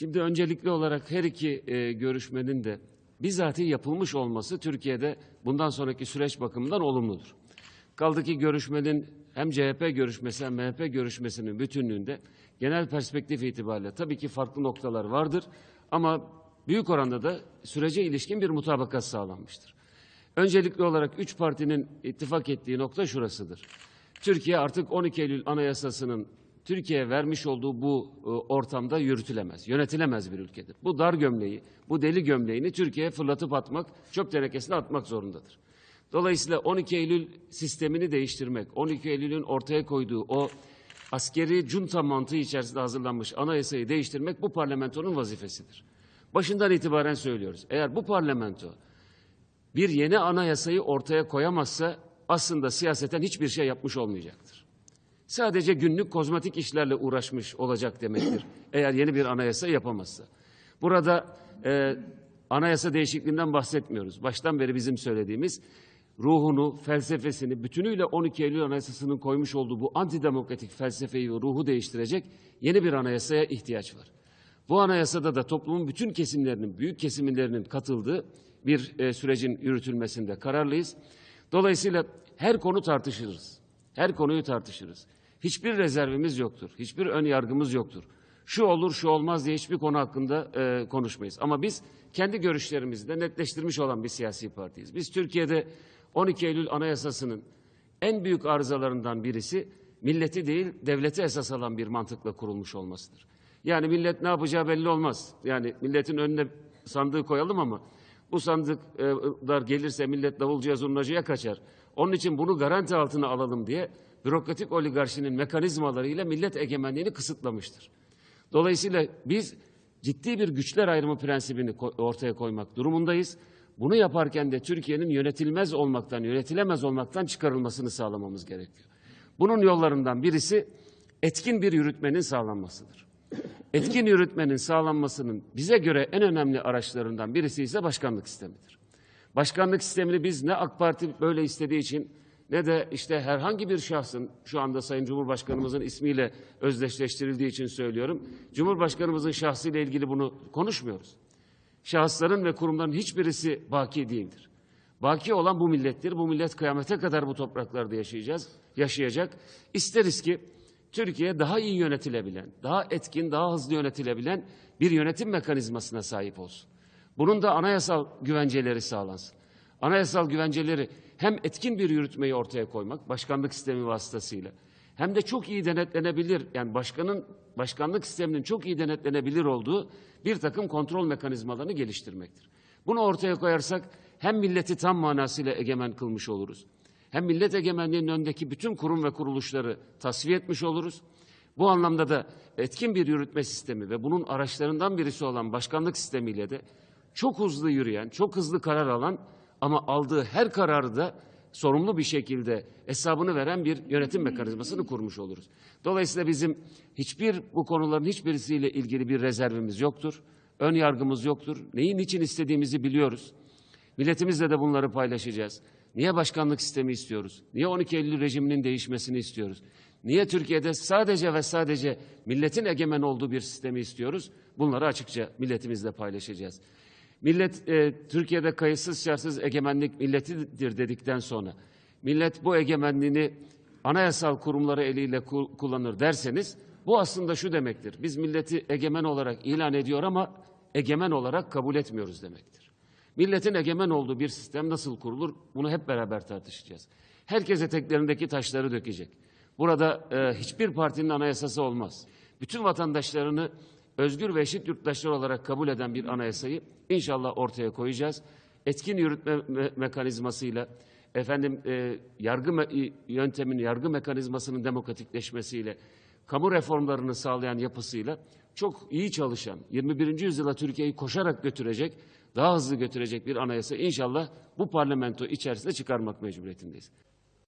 Şimdi öncelikli olarak her iki e, görüşmenin de bizatihi yapılmış olması Türkiye'de bundan sonraki süreç bakımından olumludur. Kaldı ki görüşmenin hem CHP görüşmesi hem MHP görüşmesinin bütünlüğünde genel perspektif itibariyle tabii ki farklı noktalar vardır ama büyük oranda da sürece ilişkin bir mutabakat sağlanmıştır. Öncelikli olarak üç partinin ittifak ettiği nokta şurasıdır. Türkiye artık 12 Eylül Anayasası'nın Türkiye'ye vermiş olduğu bu e, ortamda yürütülemez, yönetilemez bir ülkedir. Bu dar gömleği, bu deli gömleğini Türkiye'ye fırlatıp atmak, çöp tenekesine atmak zorundadır. Dolayısıyla 12 Eylül sistemini değiştirmek, 12 Eylül'ün ortaya koyduğu o askeri junta mantığı içerisinde hazırlanmış anayasayı değiştirmek bu parlamentonun vazifesidir. Başından itibaren söylüyoruz. Eğer bu parlamento bir yeni anayasayı ortaya koyamazsa aslında siyaseten hiçbir şey yapmış olmayacaktır. Sadece günlük kozmetik işlerle uğraşmış olacak demektir. eğer yeni bir anayasa yapamazsa. Burada e, anayasa değişikliğinden bahsetmiyoruz. Baştan beri bizim söylediğimiz ruhunu, felsefesini, bütünüyle 12 Eylül Anayasası'nın koymuş olduğu bu antidemokratik felsefeyi ve ruhu değiştirecek yeni bir anayasaya ihtiyaç var. Bu anayasada da toplumun bütün kesimlerinin, büyük kesimlerinin katıldığı bir e, sürecin yürütülmesinde kararlıyız. Dolayısıyla her konu tartışırız. Her konuyu tartışırız. Hiçbir rezervimiz yoktur. Hiçbir ön yargımız yoktur. Şu olur, şu olmaz diye hiçbir konu hakkında e, konuşmayız. Ama biz kendi görüşlerimizi de netleştirmiş olan bir siyasi partiyiz. Biz Türkiye'de 12 Eylül Anayasası'nın en büyük arızalarından birisi milleti değil, devleti esas alan bir mantıkla kurulmuş olmasıdır. Yani millet ne yapacağı belli olmaz. Yani milletin önüne sandığı koyalım ama bu sandıklar gelirse millet davulcuya zurnacıya kaçar. Onun için bunu garanti altına alalım diye bürokratik oligarşinin mekanizmalarıyla millet egemenliğini kısıtlamıştır. Dolayısıyla biz ciddi bir güçler ayrımı prensibini ortaya koymak durumundayız. Bunu yaparken de Türkiye'nin yönetilmez olmaktan, yönetilemez olmaktan çıkarılmasını sağlamamız gerekiyor. Bunun yollarından birisi etkin bir yürütmenin sağlanmasıdır. Etkin yürütmenin sağlanmasının bize göre en önemli araçlarından birisi ise başkanlık sistemidir. Başkanlık sistemini biz ne AK Parti böyle istediği için ne de işte herhangi bir şahsın şu anda Sayın Cumhurbaşkanımızın ismiyle özdeşleştirildiği için söylüyorum. Cumhurbaşkanımızın şahsıyla ilgili bunu konuşmuyoruz. Şahısların ve kurumların hiçbirisi baki değildir. Baki olan bu millettir. Bu millet kıyamete kadar bu topraklarda yaşayacağız, yaşayacak. İsteriz ki Türkiye daha iyi yönetilebilen, daha etkin, daha hızlı yönetilebilen bir yönetim mekanizmasına sahip olsun. Bunun da anayasal güvenceleri sağlansın. Anayasal güvenceleri hem etkin bir yürütmeyi ortaya koymak, başkanlık sistemi vasıtasıyla, hem de çok iyi denetlenebilir, yani başkanın başkanlık sisteminin çok iyi denetlenebilir olduğu bir takım kontrol mekanizmalarını geliştirmektir. Bunu ortaya koyarsak hem milleti tam manasıyla egemen kılmış oluruz. Hem millet egemenliğinin önündeki bütün kurum ve kuruluşları tasfiye etmiş oluruz. Bu anlamda da etkin bir yürütme sistemi ve bunun araçlarından birisi olan başkanlık sistemiyle de çok hızlı yürüyen, çok hızlı karar alan ama aldığı her kararı da sorumlu bir şekilde hesabını veren bir yönetim mekanizmasını kurmuş oluruz. Dolayısıyla bizim hiçbir bu konuların hiçbirisiyle ilgili bir rezervimiz yoktur. Ön yargımız yoktur. Neyin için istediğimizi biliyoruz. Milletimizle de bunları paylaşacağız. Niye başkanlık sistemi istiyoruz? Niye 12 Eylül rejiminin değişmesini istiyoruz? Niye Türkiye'de sadece ve sadece milletin egemen olduğu bir sistemi istiyoruz? Bunları açıkça milletimizle paylaşacağız. Millet e, Türkiye'de kayıtsız şartsız egemenlik milletidir dedikten sonra millet bu egemenliğini anayasal kurumları eliyle ku- kullanır derseniz bu aslında şu demektir. Biz milleti egemen olarak ilan ediyor ama egemen olarak kabul etmiyoruz demektir. Milletin egemen olduğu bir sistem nasıl kurulur? Bunu hep beraber tartışacağız. Herkes eteklerindeki taşları dökecek. Burada e, hiçbir partinin anayasası olmaz. Bütün vatandaşlarını özgür ve eşit yurttaşlar olarak kabul eden bir anayasayı inşallah ortaya koyacağız. Etkin yürütme me- mekanizmasıyla, efendim e, yargı me- yöntemin, yargı mekanizmasının demokratikleşmesiyle, kamu reformlarını sağlayan yapısıyla çok iyi çalışan, 21. yüzyıla Türkiye'yi koşarak götürecek, daha hızlı götürecek bir anayasa inşallah bu parlamento içerisinde çıkarmak mecburiyetindeyiz.